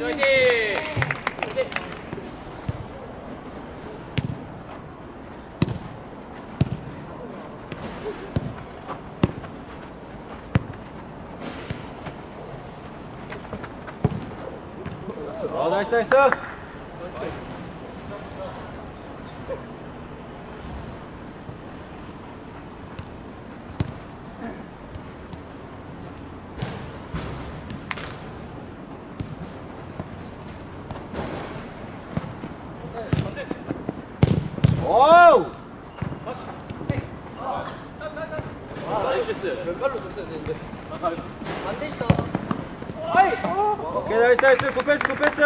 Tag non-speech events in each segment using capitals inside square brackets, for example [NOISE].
화이팅 화이팅 어, 나이스, 나이스. 오우! 왼발로 줬어야 되는데. 안 돼 있다. 오케이, 나이스, 나이스. 굿패스, 굿패스.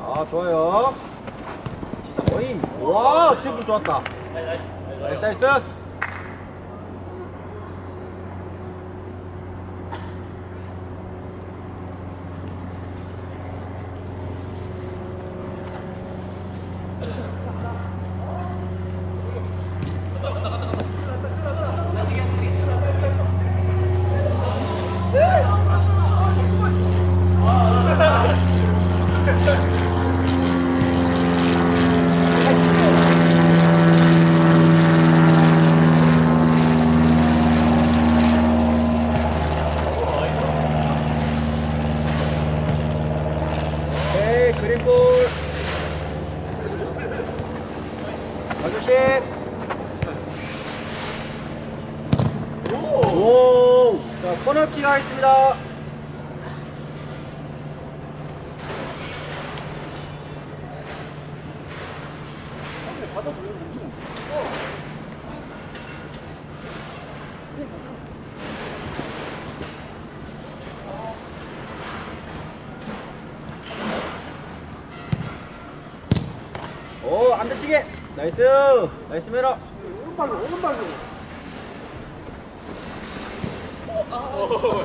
아, 좋아요. 어임. 와, 템po 좋았다. 나이스, 나이스. 오케이, 그린볼. 가주심. 오! 자, 코너킥 하겠습니다. 오, 안 드시게. 나이스. 나이스 메라. 오른발로, 오른발로. 오우.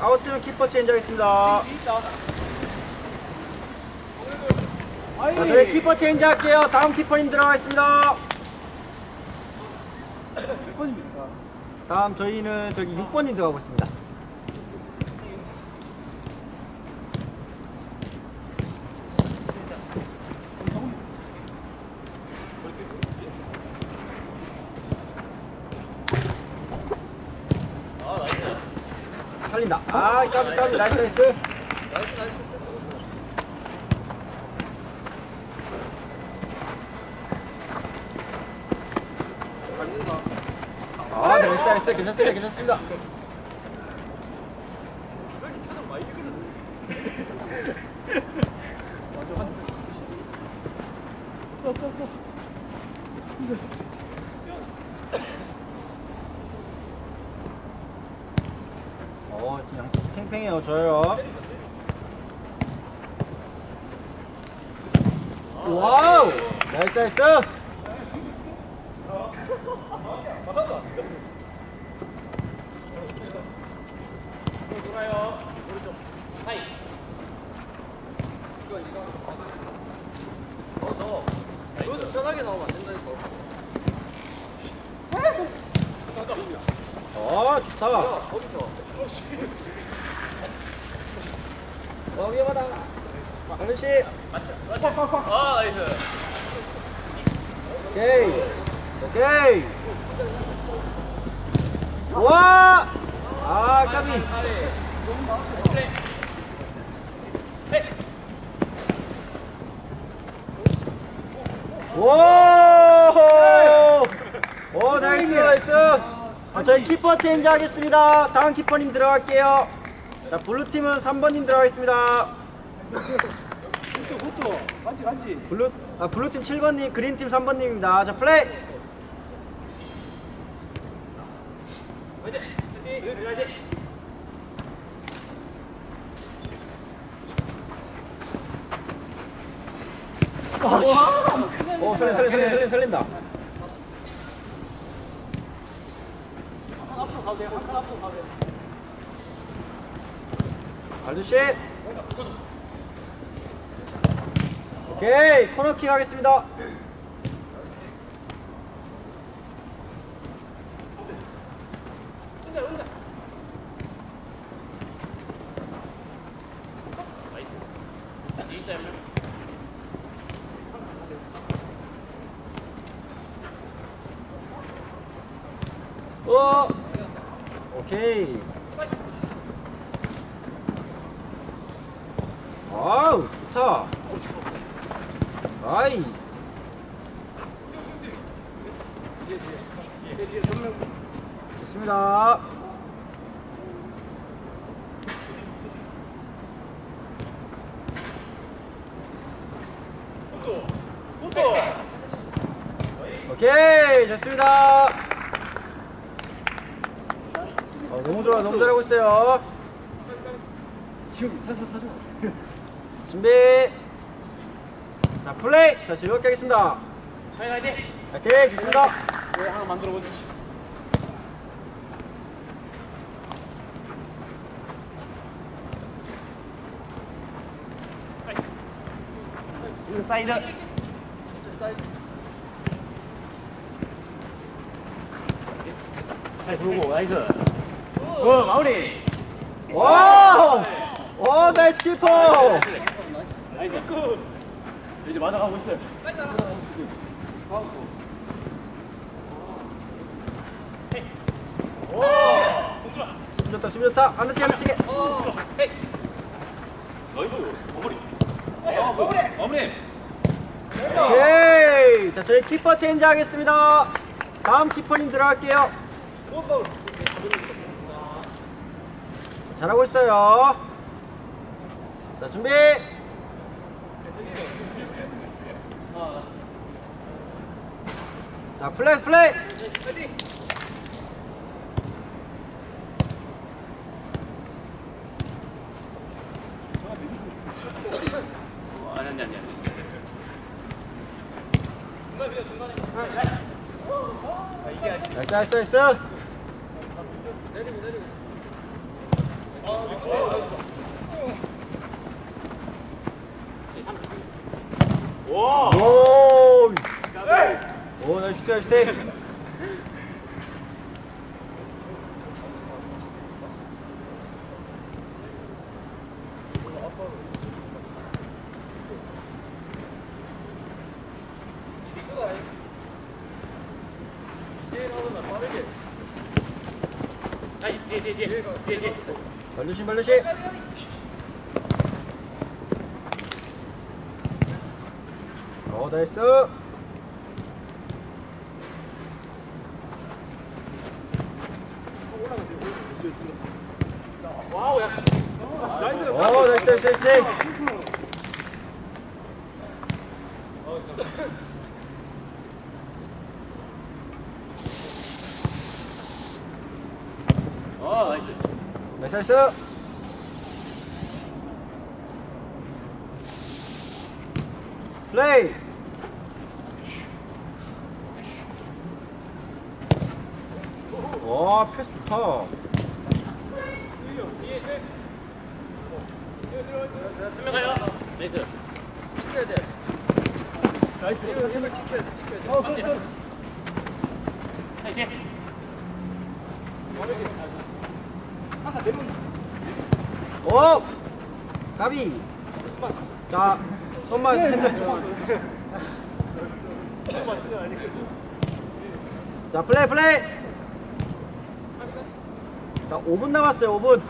아웃되면 키퍼 체인지 하겠습니다. 자, 저희 키퍼 체인지 할게요. 다음 키퍼님 들어가겠습니다. 다음 저희는 저기 6번님 들어가고 있습니다. 살린다. 아, 까비, 까비, 나이스, 나이스. 나이스 나이스 패스. 받는다. 아, 나이스, 나이스. 괜찮습니다, 괜찮습니다. 어, 그냥 팽팽해요, 저요. 와우! 나이스, 나이스! 어 너. 너도 편하게 나오면 안 된다니까. 어, 좋다. 야 거기서. 어, 위험하다. 어르신. 아 나이스 오케이. 오케이. 와! 아, 까비. 오! 오, 나이스, 나이스. 아, 저희 키퍼 체인지 하겠습니다. 다음 키퍼님 들어갈게요. 자, 블루팀은 3번님 들어가겠습니다. 블루, 아, 블루팀 7번님, 그린팀 3번님입니다. 자, 플레이! 오, 살린, 살린, 살린, 살린, 살린다. 발두씨. 오케이, 코너킥 하겠습니다. 어, 오케이. 아우, 좋다. 아이. 좋습니다. 오케이, 좋습니다. 어, 너무 좋아, 너무 잘하고 있어요. 지금 사사 사줘. [LAUGHS] 준비. 자, 플레이. 자, 즐겁게 하겠습니다. 화이팅 화이팅. 오케이, 좋습니다. 왜 하나 만들어 보지? 사이드. 잘 돌고 나이스. 어 마무리. 와우! 오, 나이스 키퍼! 나이스. 굿. 이제 맞아가고 있어요. 수비 좋다. 안 다치게, 안 다치게. 나이스. 마무리. 아 마무리. 마무리. 오케이. 자, 저희 키퍼 체인지 하겠습니다. 다음 키퍼님 들어갈게요. 잘하고 있어요. 자, 준비. 자, 플레이, 플레이. 아니 아니 아니. 오, 나이스 おーおーしてはい、 발루신, 발루신. 오, 나이스. 와우 야. 나이스. 오, 나이스, 나이스, 나이스. 어 나이스. 나이스, 나이스. 플레이. 와, 패스 좋다. 나이스. 찍혀야 돼. 나이스. 이거 이거 찍혀야 돼. 찍혀야 돼. 어, 손, 손. 화이팅. 하나 내면 오! 가비. 자, 손만. 맞추는 아니겠어. 자, 플레이, 플레이. 자, 5분 남았어요, 5분.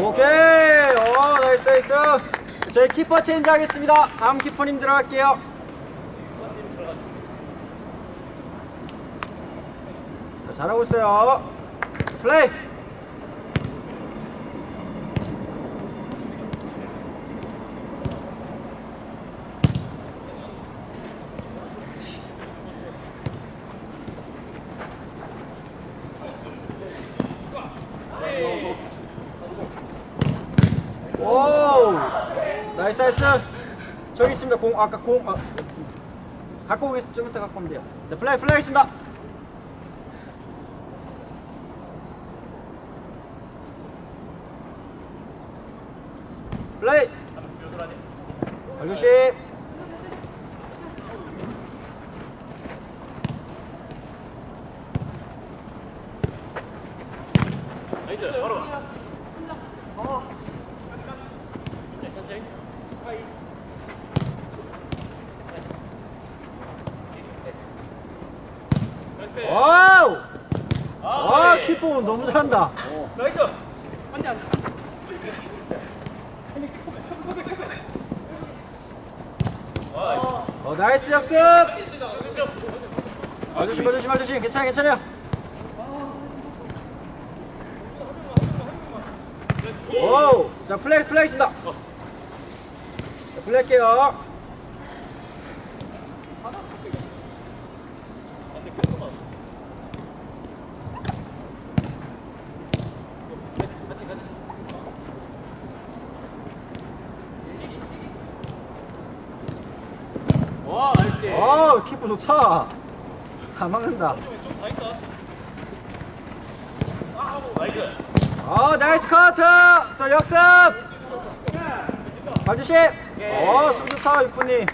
오케이. 오, 나이스, 나이스. 키퍼 체인지 하겠습니다. 다음 키퍼님 들어갈게요. 자, 잘하고 있어요. 플레이. 오! 나이스 나이스. 저기 있습니다. 공 아까 공 아, 있습니다. 갖고 오겠습니다. 좀 이따 갖고 오면 돼요. 네, 플레이 플레이 있습니다. 플레이. 알루시. 나이스 바로 와우! 와, 키퍼 너무 잘한다. 나이스. 어, 나이스 역습! 아저씨, 아저씨, 아저씨, 괜찮아, 괜찮아요. 오! 자, 플레이, 플레이 있습니다. 자, 플레이 할게요. 와 나이스 어, 키퍼 좋다. 다 막는다. 나이스 어, 나이스 커트! 또 역습! 아저씨! 어, 수비 좋다, 육분님.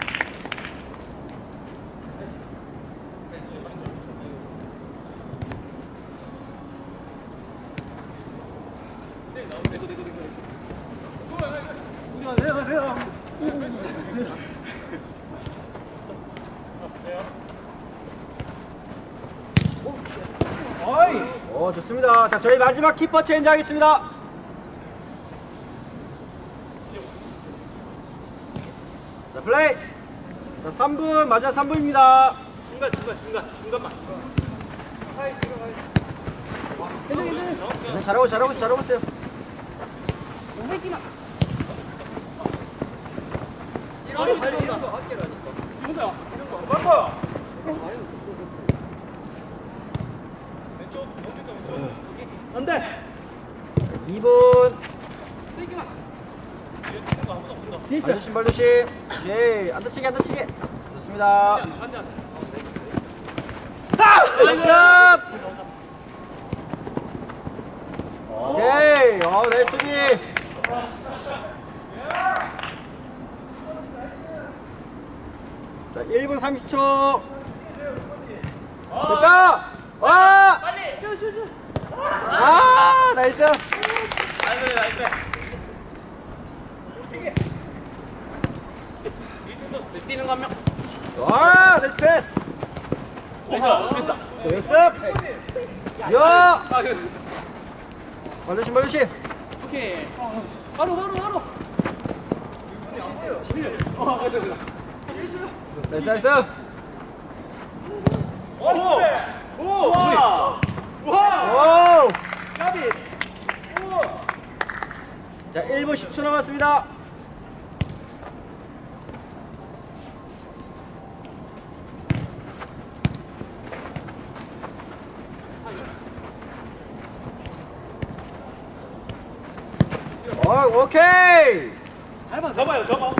내가 내가. 어이. 오, 좋습니다. 자, 저희 마지막 키퍼 체인지 하겠습니다. 자, 플레이! 자, 3분, 마지막 3분입니다. 중간 중간 중간 중간만 네, 잘하고, 잘하고, 잘하고 있어요. 이런 거 이런 거 학교라니 까. 바꿔 2분. 디스. 아저씨, 발조심. 예, 안 다치게, 안 다치게. 좋습니다. 연습! 오케이. 어, 나이스 수비. 자, 1분 30초. 됐다! 와! 빨리! 아, 나이스! 나이스 나이스 뛰는 거한 명. 와, 나이스 패스! 나이스 역습! 야! 말조심, 말조심! 오케이 바로 바로 바로 나이스, 나이스! 오. 오. 와. 오! 까비. 자, 1분 10초 남았습니다. 어, 오케이! 접어요 접어.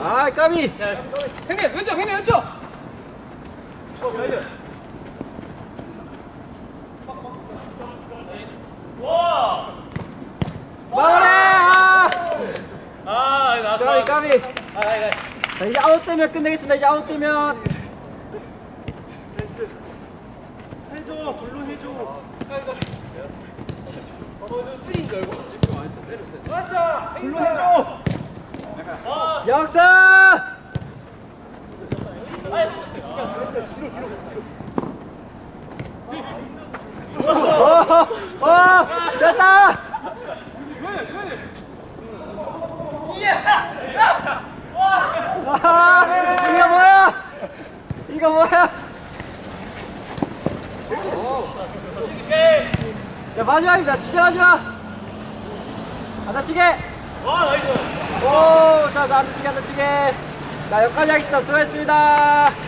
아, 까비! 형님 왼쪽 형님 왼쪽 마무리! 아! 아 나왔다 까비, 까비! 아이고 자, 이제 아웃 되면 끝내겠습니다. 이제 아웃 되면. 나이스. 해줘. 블루 해줘. 왔어. 블루 해줘. 역습! 어, 어, 됐다! 아, 이거 뭐야? 이거 뭐야? 자, 마지막입니다. 지정하지 마. 하나씩에. 와 나이스 오, 자, 자, 하나씩에, 하나씩에. 자, 여기까지 하겠습니다. 수고했습니다.